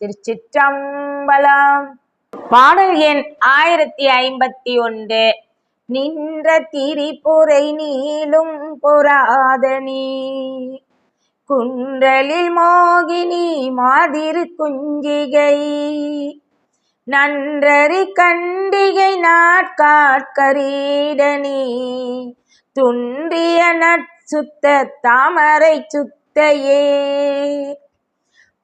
திருச்சிற்றம்பலம். பாடல் எண் ஆயிரத்தி ஐம்பத்தி ஒன்று. நின்ற திரிபுரை நீளும் புராதனி குன்றலில் மோகினி மாதிரு குஞ்சிகை. நன்றறி கண்டிகை நாட்காட்கரீடனி துன்றிய நட்சுத்த தாமரை சுத்தையே.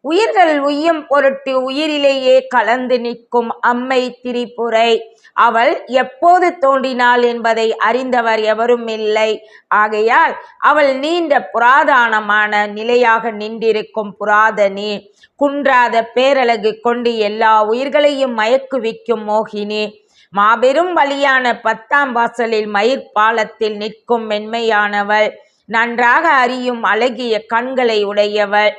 உயிர்கள் உய்யும் பொருட்டு உயிரிலேயே கலந்து நிற்கும் அம்மை திரிபுரை. அவள் எப்போது தோன்றினாள் என்பதை அறிந்தவர் எவரும் இல்லை. ஆகையால் அவள் நீண்ட புராதானமான நிலையாக நின்றிருக்கும் புராதனி. குன்றாத பேரழகு கொண்டு எல்லா உயிர்களையும் மயக்குவிக்கும் மோகினி. மாபெரும் வழியான பத்தாம் வாசலில் மயிர் பாலத்தில் நிற்கும் மென்மையானவள். நன்றாக அறியும் அழகிய கண்களை உடையவள்.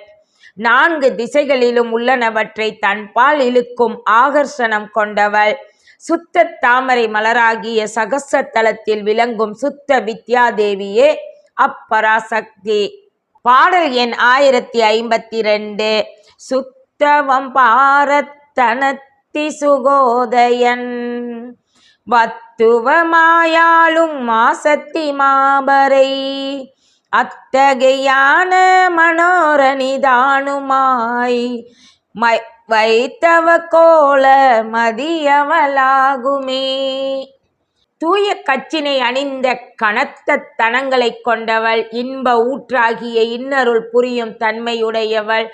நான்கு திசைகளிலும் உள்ளனவற்றை தன்பால் இழுக்கும் ஆகர்ஷணம் கொண்டவள். சுத்த தாமரை மலராகிய சகச தலத்தில் விளங்கும் சுத்த வித்யாதேவியே அப்பராசக்தி. பாடல் எண் ஆயிரத்தி ஐம்பத்தி ரெண்டு சுத்தவம் பாரத்தனத்தி சுகோதயன். வத்துவமாயாலும் மாசத்தி மாபரை. அத்தகையான மனோரணிதானுமாய் மை வைத்தவ கோல மதியவளாகுமே. தூய கச்சினை அணிந்த கனத்த தனங்களைக் கொண்டவள் இன்ப ஊற்றாகிய இன்னருள் புரியும் தன்மையுடையவள்.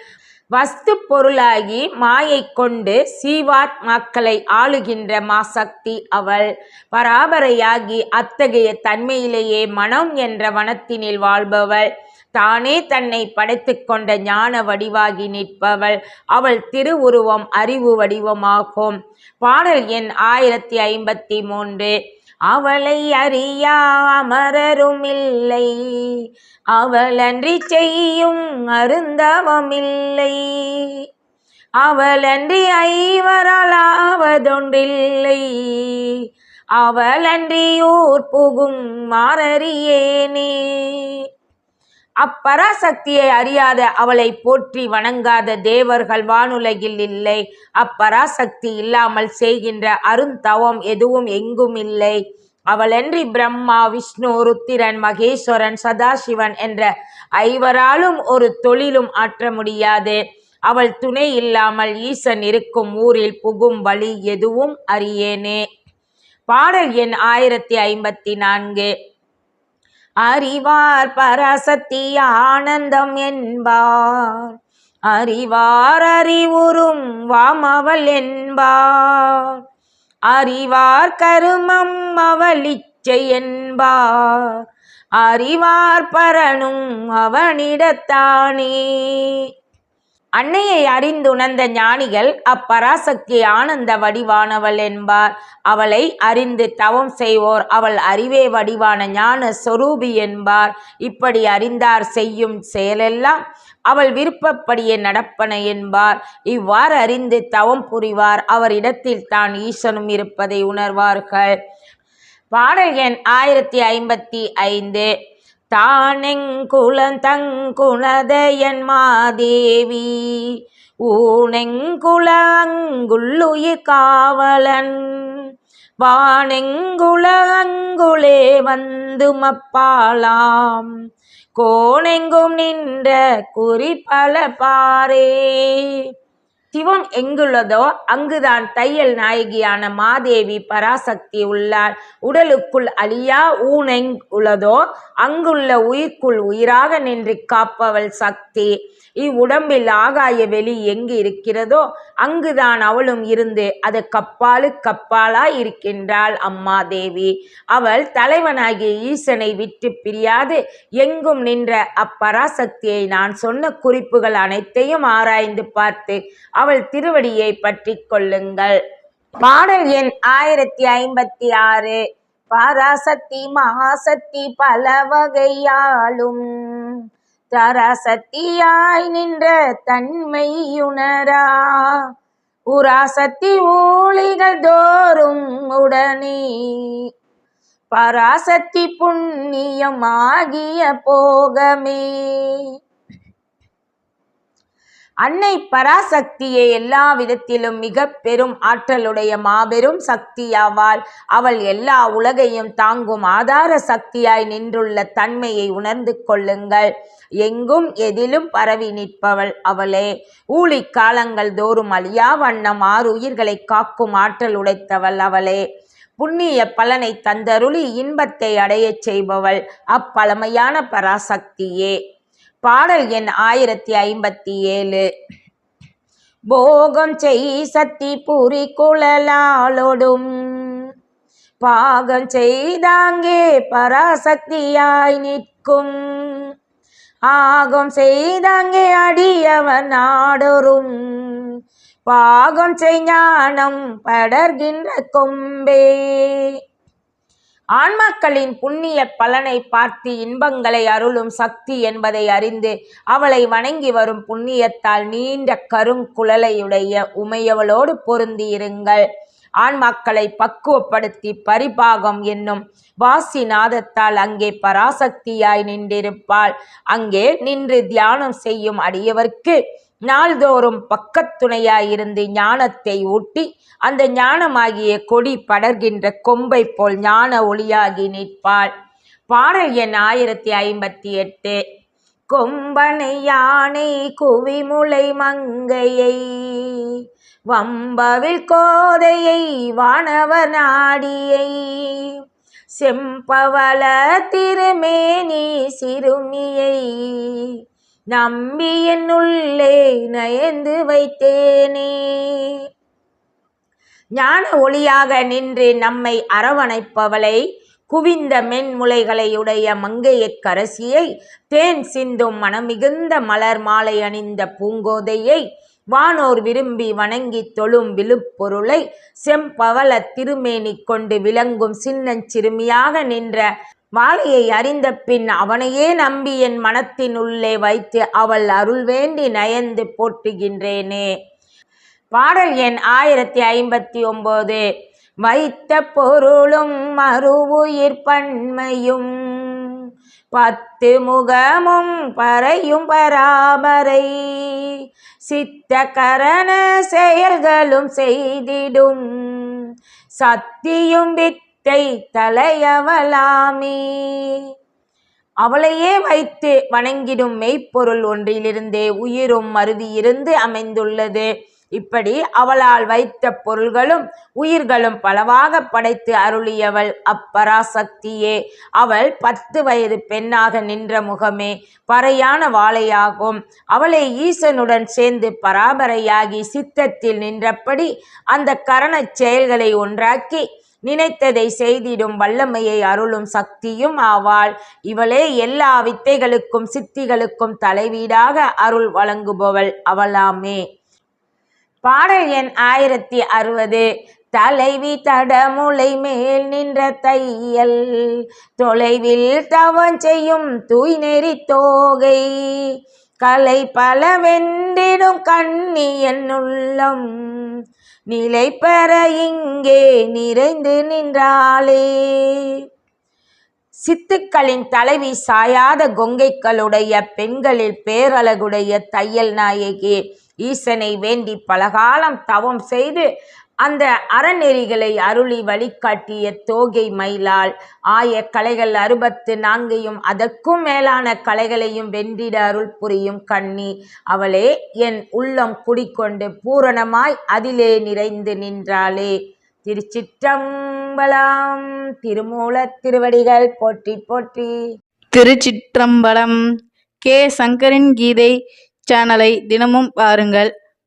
வஸ்து பொருளாகி மாயை கொண்டு சீவாத்மாக்களை ஆளுகின்ற மாசக்தி அவள். பராபரையாகி அத்தகைய தன்மையிலேயே மனம் என்ற வனத்தினில் வாழ்பவள். தானே தன்னை படைத்து கொண்ட ஞான வடிவாகி நிற்பவள். அவள் திருவுருவம் அறிவு வடிவமாகும். பாடல் எண் ஆயிரத்தி ஐம்பத்தி மூன்று. அவளை அறியா அமரரும் இல்லை அவளன்றி செய்யும் அருந்தவமில்லை. அவளன்றி ஐவரலாவதொன்றில்லை. அவளன்றியூர் புகும் மாறறியேனே. அப்பராசக்தியை அறியாத அவளை போற்றி வணங்காத தேவர்கள் வானுலகில் இல்லை. அப்பராசக்தி இல்லாமல் செய்கின்ற அருந்தவம் எதுவும் எங்கும் இல்லை. அவளன்றி பிரம்மா விஷ்ணு ருத்திரன் மகேஸ்வரன் சதாசிவன் என்ற ஐவராலும் ஒரு தொழிலும் ஆற்ற முடியாது. அவள் துணை இல்லாமல் ஈசன் இருக்கும் ஊரில் புகும் வழி எதுவும் அறியேனே. பாடல் எண் ஆயிரத்தி ஐம்பத்தி நான்கு. அறிவார் பரசத்தி ஆனந்தம் என்பார். அறிவார் அறிவுறும் வாமவள் என்பார். அறிவார் கருமம் அவள் இச்சை என்பார். அறிவார் பரணும் அவனிடத்தானே. அன்னையை அறிந்துணர்ந்த ஞானிகள் அப்பராசக்தி ஆனந்த வடிவானவள் என்பார். அவளை அறிந்து தவம் செய்வோர் அவள் அறிவே வடிவான ஞான சொரூபி என்பார். இப்படி அறிந்தார் செய்யும் செயலெல்லாம் அவள் விருப்பப்படியே நடப்பன என்பார். இவ்வாறு அறிந்து தவம் புரிவார். அவரிடத்தில் தான் ஈசனும் இருப்பதை உணர்வார்கள். பாடல் எண் ஆயிரத்தி ஐம்பத்தி ஐந்து. தானெங்குளந்தங்குணதயன் மாதேவி ஊனெங்குளங்குள்ளுயிர் காவலன் வானெங்குளங்குளே வந்து மப்பாலாம் கோணெங்கும் நின்ற குறிப்பல பாரே சிவம் எங்குள்ளதோ அங்குதான் தையல் நாயகியான மாதேவி பராசக்தி உள்ளார் உடலுக்குள் அழியா ஊனெங் உள்ளதோ அங்குள்ள உயிர்க்குள் உயிராக நின்று காப்பவள் சக்தி. இவ்வுடம்பில் ஆகாய வெளி எங்கு இருக்கிறதோ அங்குதான் அவளும் இருந்து அது கப்பாலு கப்பாலா இருக்கின்றாள் அம்மா தேவி அவள் தலைவனாகிய ஈசனை விட்டு பிரியாது. எங்கும் நின்ற அப்பராசக்தியை நான் சொன்ன குறிப்புகள் அனைத்தையும் ஆராய்ந்து பார்த்து அவள் திருவடியை பற்றி கொள்ளுங்கள். பாடல் எண் ஆயிரத்தி ஐம்பத்தி ஆறு. பராசக்தி மகாசக்தி பல வகையாலும் தராசக்தியாய் நின்ற தன்மையுணரா. உராசக்தி ஊழிகள் தோறும் உடனே பராசக்தி புண்ணியம் ஆகிய போகமே. அன்னை பராசக்தியே எல்லா விதத்திலும் மிக பெரும் ஆற்றலுடைய மாபெரும் சக்தியாவாள். அவள் எல்லா உலகையும் தாங்கும் ஆதார சக்தியாய் நின்றுள்ள தன்மையை உணர்ந்து கொள்ளுங்கள். எங்கும் எதிலும் பரவி நிற்பவள் அவளே. ஊழி காலங்கள் தோறும் அழியா வண்ணம் ஆறு உயிர்களை காக்கும் ஆற்றல் உடைத்தவள் அவளே. புண்ணிய பலனை தந்தருளி இன்பத்தை அடையச் செய்பவள் அப்பழமையான பராசக்தியே. பாடல் எண் ஆயிரத்தி ஐம்பத்தி ஏழு. போகம் செய் சத்தி புரி குழலாளொடும் பாகம் செய்தாங்கே பராசக்தியாய் நிற்கும். ஆகம் செய்தாங்கே அடியவன் நாடொரும் பாகம் செய்ஞானம் படர்கின்ற கொம்பே. ஆன்மாக்களின் புண்ணிய பலனை பார்த்து இன்பங்களை அருளும் சக்தி என்பதை அறிந்து அவளை வணங்கி வரும் புண்ணியத்தால் நீண்ட கருங்குழலையுடைய உமையவளோடு பொருந்தியிருங்கள் ஆன்மாக்களை பக்குவப்படுத்தி பரிபாகம் என்னும் வாசி நாதத்தால் அங்கே பராசக்தியாய் நின்றிருப்பாள். அங்கே நின்று தியானம் செய்யும் அடியவர்க்கு நாள்தோறும் பக்கத்துணையாயிருந்து ஞானத்தை ஊட்டி அந்த ஞானமாகிய கொடி படர்கின்ற கொம்பை போல் ஞான ஒளியாகி நிற்பாள். பாடல் எண் ஆயிரத்தி ஐம்பத்தி எட்டு. கொம்பனை யானை குவிமுலை மங்கையை வம்பவில் கோதையை வானவர் நாடியை செம்பவள திருமேனி சிறுமியை நம்பி என்னுள்ளே நயந்து வைத்தேனே. ஞான ஒளியாக நின்று நம்மை அரவணைப்பவளை குவிந்த மென்முலைகளையுடைய மங்கையக் கரசியை தேன் சிந்தும் மனமிகுந்த மலர் மாலை அணிந்த பூங்கோதையை வானோர் விரும்பி வணங்கி தொழும் விழுப்பொருளை செம்பவள திருமேனி கொண்டு விளங்கும் சின்னஞ்சிறுமியாக நின்ற மாலையை அறிந்த பின் அவனையே நம்பி என் மனத்தின் உள்ளே வைத்து அவள் அருள் வேண்டி நயந்து போற்றுகின்றேனே. பாடல் எண் ஆயிரத்தி ஐம்பத்தி ஒம்போது. வைத்த பொருளும் மறுவுயிர் பன்மையும் பத்து முகமும் பறையும் பராமரை சித்த கரண செயல்களும் செய்திடும் சத்தியும் வித்தை தலையவலாமே அவளையே வைத்து வணங்கிடும் மெய்ப்பொருள் ஒன்றிலிருந்தே உயிரும் மருவியிருந்து அமைந்துள்ளது. இப்படி அவளால் வைத்த பொருள்களும் உயிர்களும் பலவாக படைத்து அருளியவள் அப்பராசக்தியே. அவள் பத்து வயது பெண்ணாக நின்ற முகமே பறையான வாழையாகும் அவளை ஈசனுடன் சேர்ந்து பராபரையாகி சித்தத்தில் நின்றபடி அந்த கரணச் செயல்களை ஒன்றாக்கி நினைத்ததை செய்திடும் வல்லமையை அருளும் சக்தியும் ஆவாள். இவளே எல்லா வித்தைகளுக்கும் சித்திகளுக்கும் தலைவீடாக அருள் வழங்குபவள் அவளாமே. பாடல் எண் ஆயிரத்தி அறுபது. தலைவி தடமுலை மேல் நின்ற தையல் தொலைவில் தவம் செய்யும் தூய் நெறி தோகை கலை பல வென்றிடும் கண்ணி என்னுள்ளம் நிலை பெற இங்கே நிறைந்து நின்றாளே. சித்துக்களின் தலைவி சாயாத கொங்கைகளுடைய பெண்களில் பேரழகுடைய தையல் நாயகி ஈசனை வேண்டி பலகாலம் தவம் செய்து அந்த அறநெறிகளை அருளி வழிகாட்டிய தோகை மயிலால் ஆய கலைகள் அறுபத்து நான்கையும் அதற்கும் மேலான கலைகளையும் வென்றிட அருள் புரியும் கண்ணி. அவளே என் உள்ளம் குடிக்கொண்டு பூரணமாய் அதிலே நிறைந்து நின்றாளே. திருச்சிற்றம்பலம் திருமூல திருவடிகள் போற்றி போற்றி. திருச்சிற்றம்பலம் கே சங்கரின் கீதை சேனலை தினமும் பாருங்கள்.